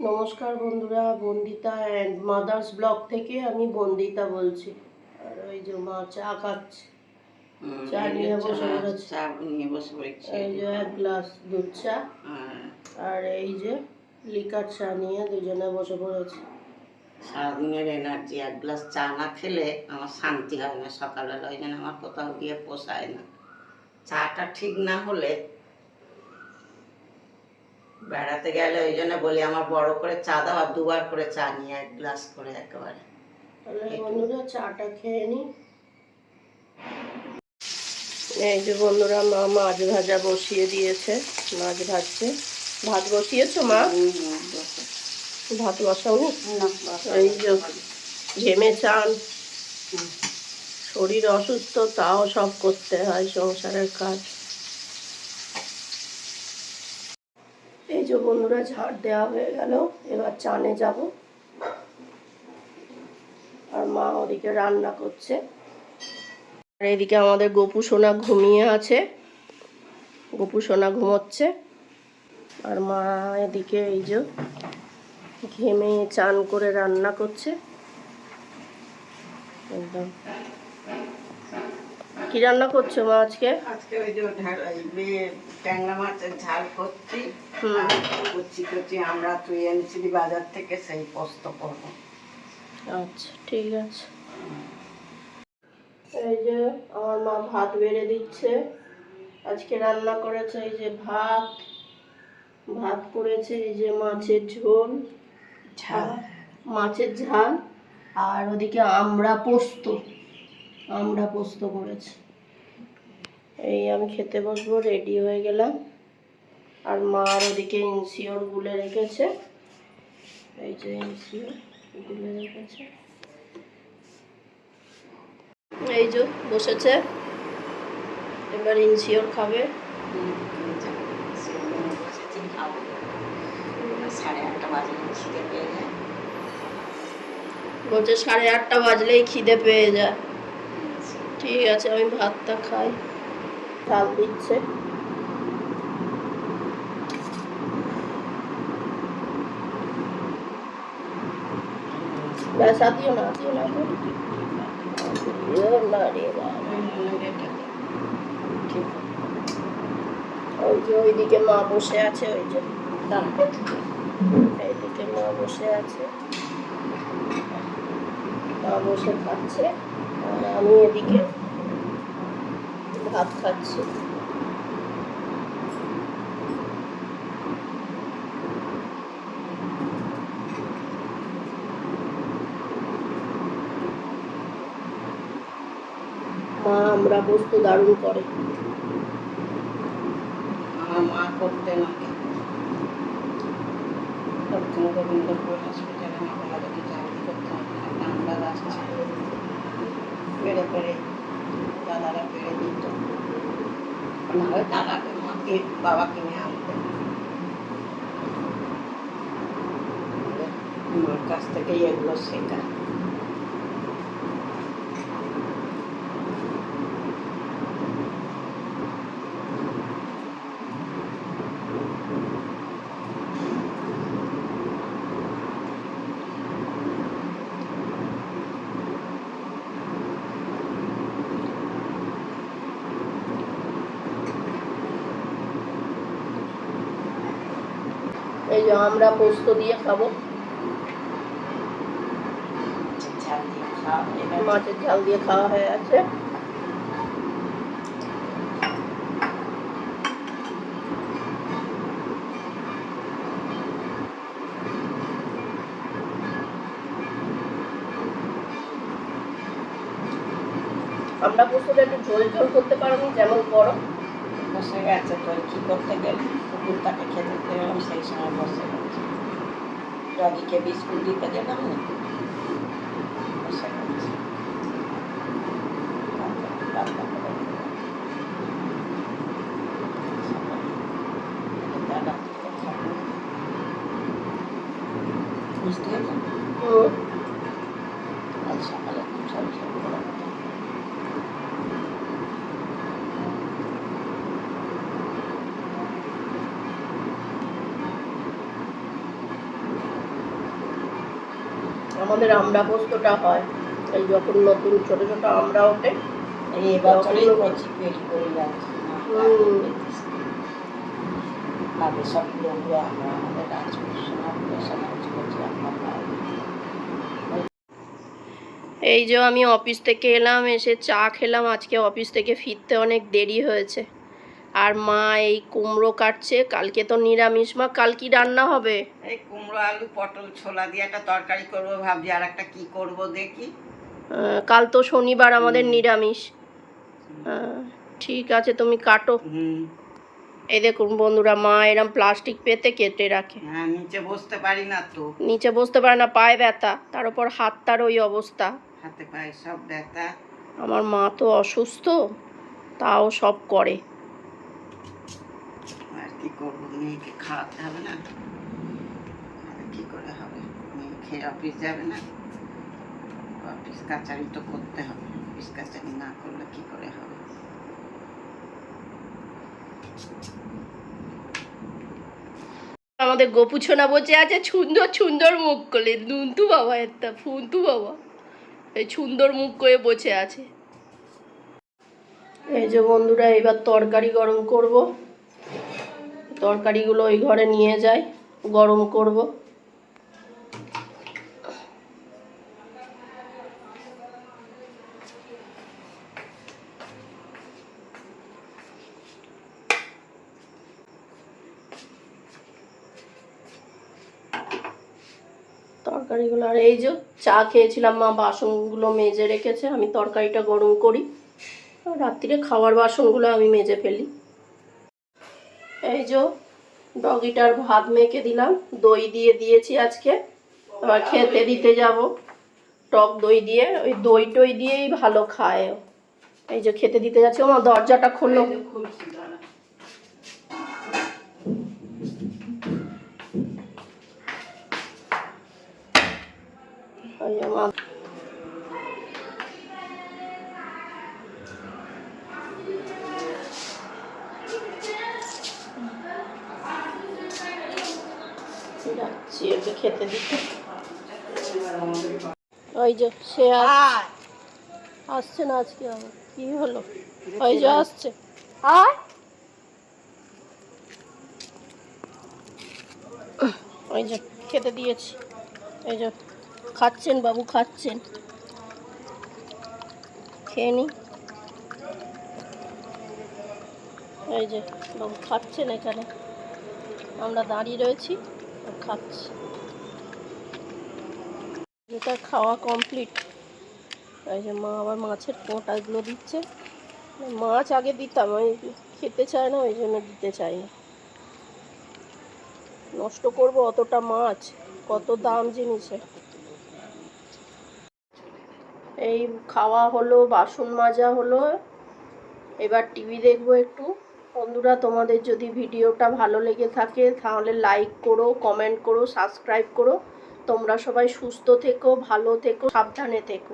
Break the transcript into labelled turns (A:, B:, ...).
A: নমস্কার বন্ধুরা Bandita and mother's blog থেকে আমি বন্দিতা বলছি। আর ওই যে মা চা খাচ্ছে। চা নিয়ে বসে
B: চা- নিয়ে বসে পড়েছি
A: এই যে এক গ্লাস দুধ চা।
B: হ্যাঁ,
A: আর এই যে লিকার চা নিয়ে দুজনে বসে পড়েছে।
B: সারাদিনের এনার্জি এক গ্লাস চা না খেলে আমার শান্তি হয় না সকালবেলা। ওই জন্য আমার কোথাও গিয়ে পোষায় না। চাটা ঠিক না হলে বেড়াতে গেলে ওই জন্য বলি আমার বড় করে চা দাও আর দুবার করে চা নিয়ে এক গ্লাস করে একেবারে।
A: বন্ধুরা চাটা খেয়ে নি। এই যে বন্ধুরা মা মাছ ভাজা বসিয়ে দিয়েছে মাছ ভাজছে। ভাত বসিয়েছো মা। ভাত বসাওনি। এই যে ঘেমে চান। শরীর অসুস্থ তাও সব করতে হয় সংসারের কাজ এই যে বন্ধুরা, ঝাড় দেওয়া হয়ে গেল। এবার চানে যাব। আর মা ওদিকে রান্না করছে। আর এদিকে আমাদের গোপু সোনা ঘুমিয়ে আছে। গোপু সোনা ঘুমোচ্ছে। আর মা এদিকে এই যে ঘেমে চান করে রান্না করছে। একদম। কি রান্না করছ মা আজকে?
B: আজকে ওই যে ট্যাংরা মাছের ঝাল করছি। কচি কচি আমরা তুই এনেছিলি বাজার থেকে সেই পোস্ত করব।
A: আচ্ছা ঠিক আছে। এই যে আমার মা ভাত বেড়ে দিচ্ছে। আজকে রান্না করেছে এই যে ভাত। ভাত করেছে এই যে মাছের ঝোল।
B: ঝাল।
A: মাছের ঝাল। আর ওদিকে আমরা পোস্ত। আমড়া পোস্ত করেছি। এই আমি খেতে বসবো রেডি হয়ে গেলাম। আর মা আর ওদিকে ইনসিওর গুলে রেখেছে। এই যে ইনসিওর গুলে রেখেছে। এই যে বসেছে। এবার ইনসিওর খাবে। বলছে সাড়ে আটটা বাজলেই খিদে পেয়ে যায়। ঠিক আছে আমি ভাতটা খাই। ডাল দিচ্ছে। ব্যাস আর দিও না দিও না। আর দিও না রে
B: ঠিক
A: ওই যে ওইদিকে মা বসে আছে ওই যে। এইদিকে মা বসে আছে। মা বসে খাচ্ছে। আমি এদিকে ভাত খাচ্ছি। মা আমরা বস্তু দারুণ করে।
B: আমার মা করতেন আগে দক্ষিণ গোবিন্দপুর হসপিটালে আমার বাবাকে চাকরি করতাম একটা আমরা ছিল পেড়ে পেড়ে দাদারা পেড়ে দিত। না হয় দাদাকে মাকে বাবা কিনে আনতেন মার কাছ থেকেই এগুলো শেখা।
A: আমরা পোস্ত দিয়ে খাব। মাছের ঝাল দিয়ে খাওয়া হয়ে আছে আমরা পোস্তটা একটু ঝোল ঝোল করতে পারব, যেমন করো
B: বসে গেছে তো, কি করতে গেলে? কুকুরটাকে খেতে দিলাম সেই সময় বসে গেছে ডগিকে বিস্কুট দিতে গেলাম না বসে গেছে রান্না করে দিলাম। দাদা তো খাব। বুঝতে গেলাম
A: হুম,
B: কাল সকালে খুব সব সব করে দিতাম।
A: আমাদের আমড়া পোস্তটা হয়। এই যখন নতুন ছোট ছোট আমড়া ওঠে
B: এই এবছরেই করছি পেট করে যাচ্ছে।
A: হুম।
B: সব লোকগুলো আমরা আমাদের করছি
A: এই যে আমি অফিস থেকে এলাম এসে চা খেলাম। আজকে অফিস থেকে ফিরতে অনেক দেরি হয়েছে। আর মা এই কুমড়ো কাটছে কালকে তো নিরামিষ মা কাল কি রান্না হবে?
B: এই কুমড়ো আলু পটল ছোলা দিয়ে একটা তরকারি করব ভাবছি আর একটা কি করব দেখি।
A: কাল তো শনিবার আমাদের নিরামিষ। ঠিক আছে তুমি কাটো। এই দেখুন বন্ধুরা মা এরম প্লাস্টিক পেতে কেটে রাখে।
B: হ্যাঁ নিচে বসতে পারি না তো।
A: নিচে বসতে পারে না পায়ে ব্যথা তার উপর হাত তার ওই অবস্থা।
B: হাতে পায়ে সব ব্যথা।
A: আমার মা তো অসুস্থ তাও সব করে।
B: করব? মেয়েকে খাওয়াতে হবে না। করে হবে? মেয়ে খেয়ে অফিস যাবে না। অফিস কাচারি তো করতে হবে। অফিস কাচারি না করলে করে হবে?
A: আমাদের গোপুছনা বসে আছে, সুন্দর সুন্দর মুখ করে। নুনতু বাবা, একটা ফুন্তু বাবা। এই সুন্দর মুখ করে বসে আছে। এই যে বন্ধুরা, এবার তরকারি গরম করব। তরকারিগুলো ওই ঘরে নিয়ে যাই, গরম করব। তরকারিগুলো, আর এই যে চা খেয়েছিলাম মা, বাসনগুলো মেজে রেখেছে, আমি তরকারিটা গরম করি। রাত্রিরে খাওয়ার বাসনগুলো আমি মেজে ফেলি। এই যে ডগিটার ভাত মেখে দিলাম দই দিয়ে দিয়েছি আজকে। এবার খেতে দিতে যাব। টক দই দিয়ে ওই দই টই দিয়েই ভালো খায়। এই যে খেতে দিতে যাচ্ছে। মা দরজাটা খোলো
B: এই যে
A: খেতে দিতে। ওই যে সে আস- আসছে না আজকে আবার। কি হলো? ওই যে আসছে। আয় ওই যে খেতে দিয়েছি। এই যে খাচ্ছেন বাবু খাচ্ছেন। খেয়ে নি। এই যে বাবু খাচ্ছেন এখানে। আমরা দাঁড়িয়ে রয়েছি খাচ্ছি। এটা খাওয়া কমপ্লিট এই যে মা আবার মাছের পোঁটাগুলো দিচ্ছে। মাছ আগে দিতাম ওই খেতে চায় না, ওই জন্য দিতে চাই না। নষ্ট করব অতটা মাছ, কত দাম জিনিসের এই খাওয়া হলো, বাসন মাজা হলো। এবার টিভি দেখব একটু। বন্ধুরা, তোমাদের যদি ভিডিওটা ভালো লেগে থাকে, তাহলে লাইক করো কমেন্ট করো সাবস্ক্রাইব করো। তোমরা সবাই সুস্থ থেকো ভালো থেকো সাবধানে থেকো।